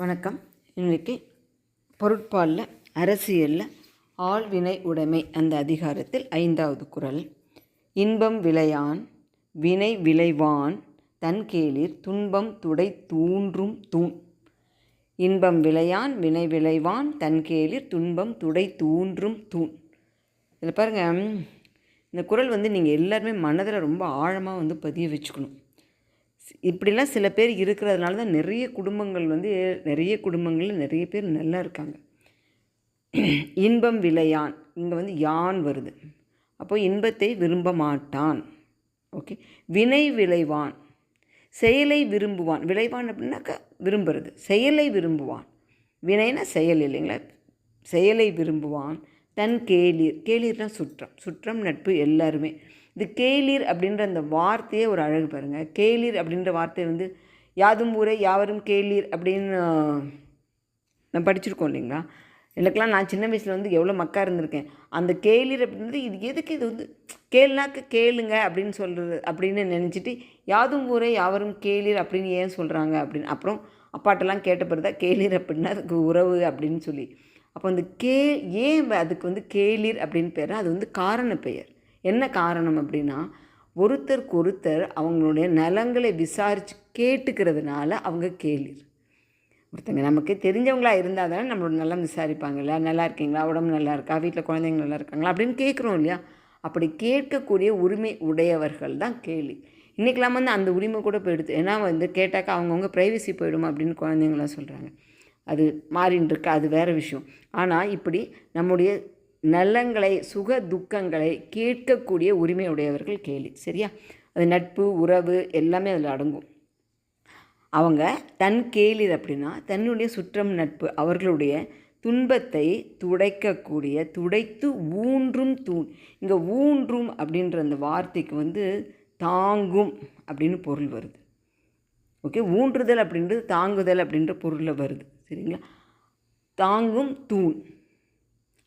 வணக்கம். இன்றைக்கி பொருட்பாலில் அரசியலில் ஆழ்வினை உடைமை அந்த அதிகாரத்தில் ஐந்தாவது குரல். இன்பம் விளையான் வினை விளைவான் தன் கேளிர் துன்பம் துடை தூன்றும் தூண். இன்பம் விளையான் வினை விளைவான் தன் கேளிர் துன்பம் துடை தூன்றும் தூண். இதில் பாருங்கள் இந்த குரல் வந்து நீங்கள் எல்லாருமே மனதில் ரொம்ப ஆழமாக வந்து பதிய வச்சுக்கணும். இப்படிலாம் சில பேர் இருக்கிறதுனால தான் நிறைய குடும்பங்கள் வந்து நிறைய குடும்பங்களில் நிறைய பேர் நல்லா இருக்காங்க. இன்பம் விளையான். இங்கே வந்து யான் வருது. அப்போது இன்பத்தை விரும்ப மாட்டான். ஓகே. வினை விளைவான். செயலை விரும்புவான். விளைவான் அப்படின்னாக்கா விரும்புறது. செயலை விரும்புவான். வினைனா செயல் இல்லைங்களா? செயலை விரும்புவான். தன் கேளிர். கேளிர்னா சுற்றம். சுற்றம் நட்பு எல்லாருமே. இது கேளிர் அப்படின்ற அந்த வார்த்தையே ஒரு அழகு பாருங்கள் கேளிர் அப்படின்ற வார்த்தை வந்து யாதும் ஊரே யாவரும் கேளிர் அப்படின்னு நான் படிச்சிருக்கோம் இல்லைங்களா? எனக்கெல்லாம் நான் சின்ன வயசில் வந்து எவ்வளோ மக்கா இருந்திருக்கேன். அந்த கேளிர் அப்படின்றது இது எதுக்கு இது வந்து கேள்னாக்க கேளுங்க அப்படின்னு சொல்கிறது அப்படின்னு நினச்சிட்டு யாதும் ஊரே யாவரும் கேளிர் அப்படின்னு ஏன் சொல்கிறாங்க அப்படின்னு. அப்புறம் அப்பாட்டெல்லாம் கேட்ட பிறகு கேளிர் அப்படின்னா அதுக்கு உறவு அப்படின்னு சொல்லி. அப்போ அந்த கே ஏன் அதுக்கு வந்து கேளிர் அப்படின்னு பேர் அது வந்து காரண பெயர். என்ன காரணம் அப்படின்னா ஒருத்தருக்கு ஒருத்தர் அவங்களுடைய நலங்களை விசாரித்து கேட்டுக்கிறதுனால அவங்க கேள்வி ஒருத்தங்க நமக்கு தெரிஞ்சவங்களாக இருந்தால் தானே நம்மளோட நலம் விசாரிப்பாங்கல்ல நல்லா இருக்கீங்களா உடம்பு நல்லா இருக்கா வீட்டில் குழந்தைங்க நல்லா இருக்காங்களா அப்படின்னு கேட்குறோம் இல்லையா? அப்படி கேட்கக்கூடிய உரிமை உடையவர்கள் தான் கேள்வி இன்றைக்கெல்லாம் வந்து அந்த உரிமை கூட போயிடுது ஏன்னா வந்து கேட்டாக்கா அவங்கவுங்க ப்ரைவசி போயிடும் அப்படின்னு குழந்தைங்களாம் சொல்கிறாங்க அது மாறின்னு இருக்கு? அது வேறு விஷயம். ஆனால் இப்படி நம்முடைய நலங்களை சுக துக்கங்களை கேட்கக்கூடிய உரிமையுடையவர்கள் கேலி. சரியா? அது நட்பு உறவு எல்லாமே அதில் அடங்கும். அவங்க தன் கேளிர் அப்படின்னா தன்னுடைய சுற்றம் நட்பு அவர்களுடைய துன்பத்தை துடைக்கக்கூடிய துடைத்து ஊன்றும் தூண். இங்கே ஊன்றும் அப்படின்ற அந்த வார்த்தைக்கு வந்து தாங்கும் அப்படின்னு பொருள் வருது. ஓகே? ஊன்றுதல் அப்படின்றது தாங்குதல் அப்படின்ற பொருளில் வருது. சரிங்களா? தாங்கும் தூண்.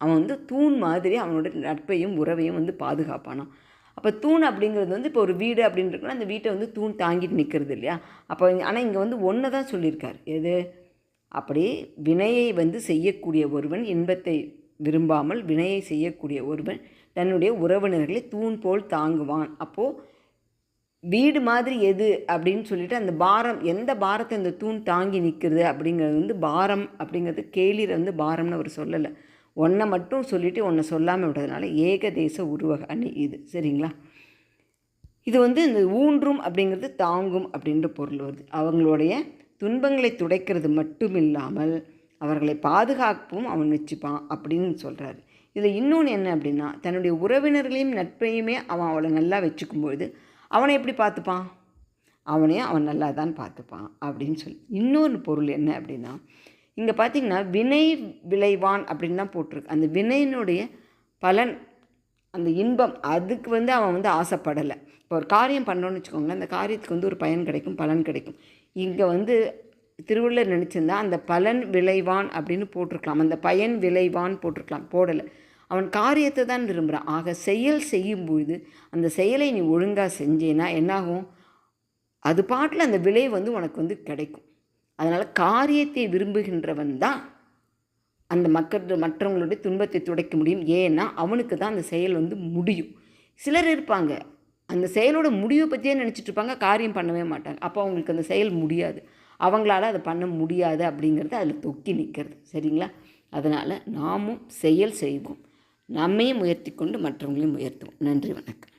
அவன் வந்து தூண் மாதிரி அவனோட நட்பையும் உறவையும் வந்து பாதுகாப்பானான். அப்போ தூண் அப்படிங்கிறது வந்து இப்போ ஒரு வீடு அப்படின்றதுனா அந்த வீட்டை வந்து தூண் தாங்கிட்டு நிற்கிறது இல்லையா? அப்போ ஆனால் இங்கே வந்து ஒன்று தான் சொல்லியிருக்கார். எது? அப்படி வினையை வந்து செய்யக்கூடிய ஒருவன் இன்பத்தை விரும்பாமல் வினையை செய்யக்கூடிய ஒருவன் தன்னுடைய உறவினர்களை தூண் போல் தாங்குவான். அப்போது வீடு மாதிரி எது அப்படின்னு சொல்லிட்டு அந்த பாரம் எந்த பாரத்தை இந்த தூண் தாங்கி நிற்கிறது அப்படிங்கிறது வந்து பாரம் அப்படிங்கிறது கேளிர் வந்து பாரம்னு அவர் சொல்லலை. ஒன்றை மட்டும் சொல்லிவிட்டு ஒன்றை சொல்லாமல் விடுறதுனால ஏகதேச உருவக அணி இது. சரிங்களா? இது வந்து இந்த ஊன்றும் அப்படிங்கிறது தாங்கும் அப்படின்ற பொருள் வருது. அவங்களுடைய துன்பங்களை துடைக்கிறது மட்டும் இல்லாமல் அவர்களை பாதுகாப்பும் அவன் வச்சுப்பான் அப்படின்னு சொல்கிறாரு இதில் இன்னொன்று என்ன அப்படின்னா தன்னுடைய உறவினர்களையும் நட்பையுமே அவன் அவளை நல்லா வச்சுக்கும்பொழுது அவனை எப்படி பார்த்துப்பான்? அவனையும் அவன் நல்லா தான் பார்த்துப்பான் அப்படின்னு சொல்லி. இன்னொரு பொருள் என்ன அப்படின்னா இங்கே பார்த்தீங்கன்னா வினை விளைவான் அப்படின்னு தான் போட்டிருக்கு. அந்த வினையினுடைய பலன் அந்த இன்பம் அதுக்கு வந்து அவன் வந்து ஆசைப்படலை. இப்போ ஒரு காரியம் பண்ணோன்னு வச்சுக்கோங்களேன் அந்த காரியத்துக்கு வந்து ஒரு பயன் கிடைக்கும் பலன் கிடைக்கும். இங்கே வந்து திருவள்ளுவர் நினச்சிருந்தா அந்த பலன் விளைவான் அப்படின்னு போட்டிருக்கலாம். அந்த பயன் விளைவான் போட்டிருக்கலாம் போடலை. அவன் காரியத்தை தான் விரும்புகிறான் ஆக செயல் செய்யும்பொழுது அந்த செயலை நீ ஒழுங்காக செஞ்சேன்னா என்னாகும்? அது பாட்டில் அந்த விலை வந்து உனக்கு வந்து கிடைக்கும். அதனால் காரியத்தை விரும்புகின்றவன் தான் அந்த மக்கள் மற்றவங்களுடைய துன்பத்தை துடைக்க முடியும். ஏன்னா அவனுக்கு தான் அந்த செயல் வந்து முடியும். சிலர் இருப்பாங்க. அந்த செயலோட முடிவை பற்றியே நினச்சிட்டு இருப்பாங்க. காரியம் பண்ணவே மாட்டாங்க. அப்போ அவங்களுக்கு அந்த செயல் முடியாது. அவங்களால அதை பண்ண முடியாது அப்படிங்கிறது அதில் தொக்கி நிற்கிறது சரிங்களா? அதனால் நாமும் செயல் செய்வோம். நம்மையும் முயற்சி கொண்டு மற்றவங்களையும் உயர்த்துவோம். நன்றி வணக்கம்.